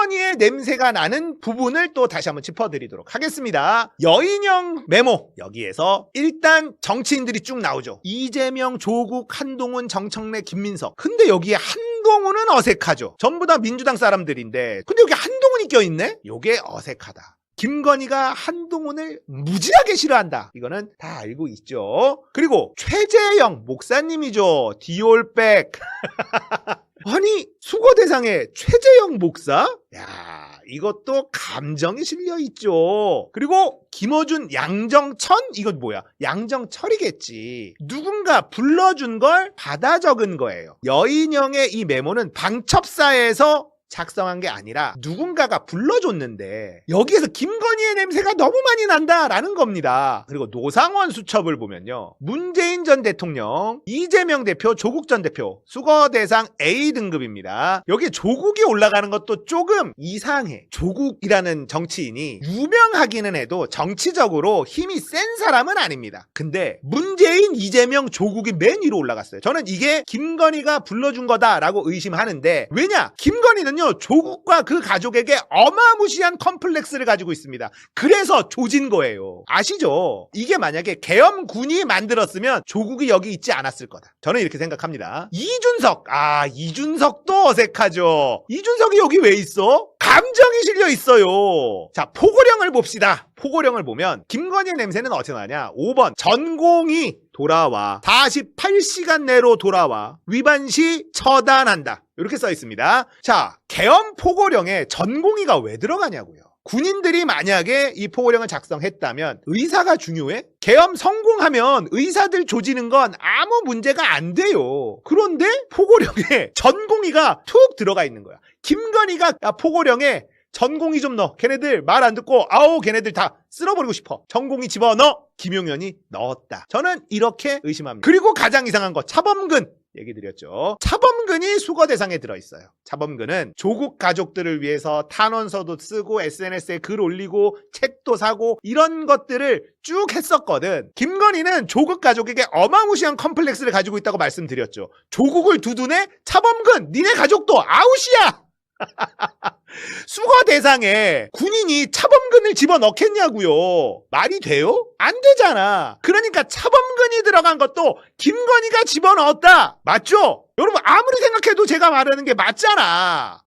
김건희의 냄새가 나는 부분을 또 다시 한번 짚어드리도록 하겠습니다. 여인형 메모 여기에서 일단 정치인들이 쭉 나오죠. 이재명, 조국, 한동훈, 정청래, 김민석. 근데 여기에 한동훈은 어색하죠. 전부 다 민주당 사람들인데 근데 여기 한동훈이 껴있네? 요게 어색하다. 김건희가 한동훈을 무지하게 싫어한다. 이거는 다 알고 있죠. 그리고 최재영 목사님이죠. 디올백. 아니 수거 대상의 최재영 목사? 야 이것도 감정이 실려 있죠. 그리고 김어준 양정천 이건 뭐야? 양정철이겠지. 누군가 불러준 걸 받아 적은 거예요. 여인형의 이 메모는 방첩사에서 작성한 게 아니라 누군가가 불러줬는데 여기에서 김건희의 냄새가 너무 많이 난다라는 겁니다. 그리고 노상원 수첩을 보면요. 문재인 전 대통령, 이재명 대표, 조국 전 대표 수거 대상 A 등급입니다. 여기 조국이 올라가는 것도 조금 이상해. 조국이라는 정치인이 유명하기는 해도 정치적으로 힘이 센 사람은 아닙니다. 근데 문재인, 이재명, 조국이 맨 위로 올라갔어요. 저는 이게 김건희가 불러준 거다라고 의심하는데 왜냐? 김건희는 요 조국과 그 가족에게 어마무시한 컴플렉스를 가지고 있습니다. 그래서 조진 거예요. 아시죠? 이게 만약에 계엄군이 만들었으면 조국이 여기 있지 않았을 거다. 저는 이렇게 생각합니다. 이준석, 아 이준석도 어색하죠. 이준석이 여기 왜 있어? 감정이 실려 있어요. 자 포고령을 봅시다. 포고령을 보면 김건희 냄새는 어떻게 나냐? 5번 전공이 돌아와 48시간 내로 돌아와 위반 시 처단한다. 이렇게 써 있습니다. 자 계엄 포고령에 전공이가 왜 들어가냐고요. 군인들이 만약에 이 포고령을 작성했다면 의사가 중요해? 계엄 성공하면 의사들 조지는 건 아무 문제가 안 돼요. 그런데 포고령에 전공이가 툭 들어가 있는 거야. 김건희가 야, 포고령에 전공이 좀 넣어. 걔네들 말 안 듣고 아우 걔네들 다 쓸어버리고 싶어. 전공이 집어넣어. 김용현이 넣었다. 저는 이렇게 의심합니다. 그리고 가장 이상한 거 차범근. 얘기 드렸죠. 차범근이 수거 대상에 들어있어요. 차범근은 조국 가족들을 위해서 탄원서도 쓰고 SNS에 글 올리고 책도 사고 이런 것들을 쭉 했었거든. 김건희는 조국 가족에게 어마무시한 컴플렉스를 가지고 있다고 말씀드렸죠. 조국을 두둔해 차범근 니네 가족도 아웃이야. 수거 대상에 군인이 차범근을 집어넣겠냐고요. 말이 돼요? 안 되잖아. 그러니까 차범근이 들어간 것도 김건희가 집어넣었다. 맞죠? 여러분 아무리 생각해도 제가 말하는 게 맞잖아.